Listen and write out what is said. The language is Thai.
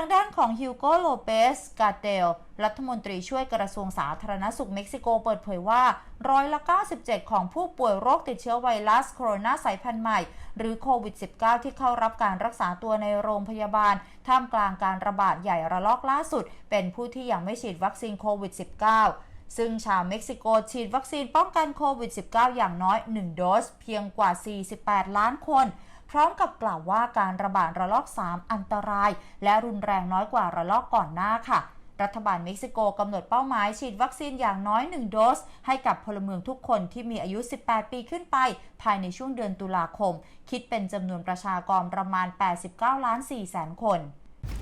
างด้านของฮิวโกโลเปสกาเตล รัฐมนตรีช่วยกระทรวงสาธารณสุขเม็กซิโกเปิดเผยว่าร้อยละ97 ของผู้ป่วยโรคติดเชื้อไวรัสโคโรนาสายพันธุ์ใหม่ หรือโควิด -19 ที่เข้ารับการรักษาตัวในโรงพยาบาล ท่ามกลางการระบาดใหญ่ระลอกล่าสุด เป็นผู้ที่ยังไม่ฉีดวัคซีนโควิด -19 ซึ่งชาวเม็กซิโกฉีดวัคซีนป้องกันโควิด -19 อย่างน้อย 1 โดส เพียงกว่า 48 ล้านคน พร้อมกับกล่าวว่าการระบาดระลอก 3 อันตราย และรุนแรงน้อยกว่าระลอกก่อนหน้าค่ะรัฐบาลเม็กซิโกกำหนดเป้าหมายฉีดวัคซีนอย่างน้อย 1 โดส ให้กับพลเมืองทุกคนที่มีอายุ 18 ปีขึ้นไป ภายในช่วงเดือนตุลาคม คิดเป็นจำนวนประชากรประมาณ 89 ล้าน4แสนคน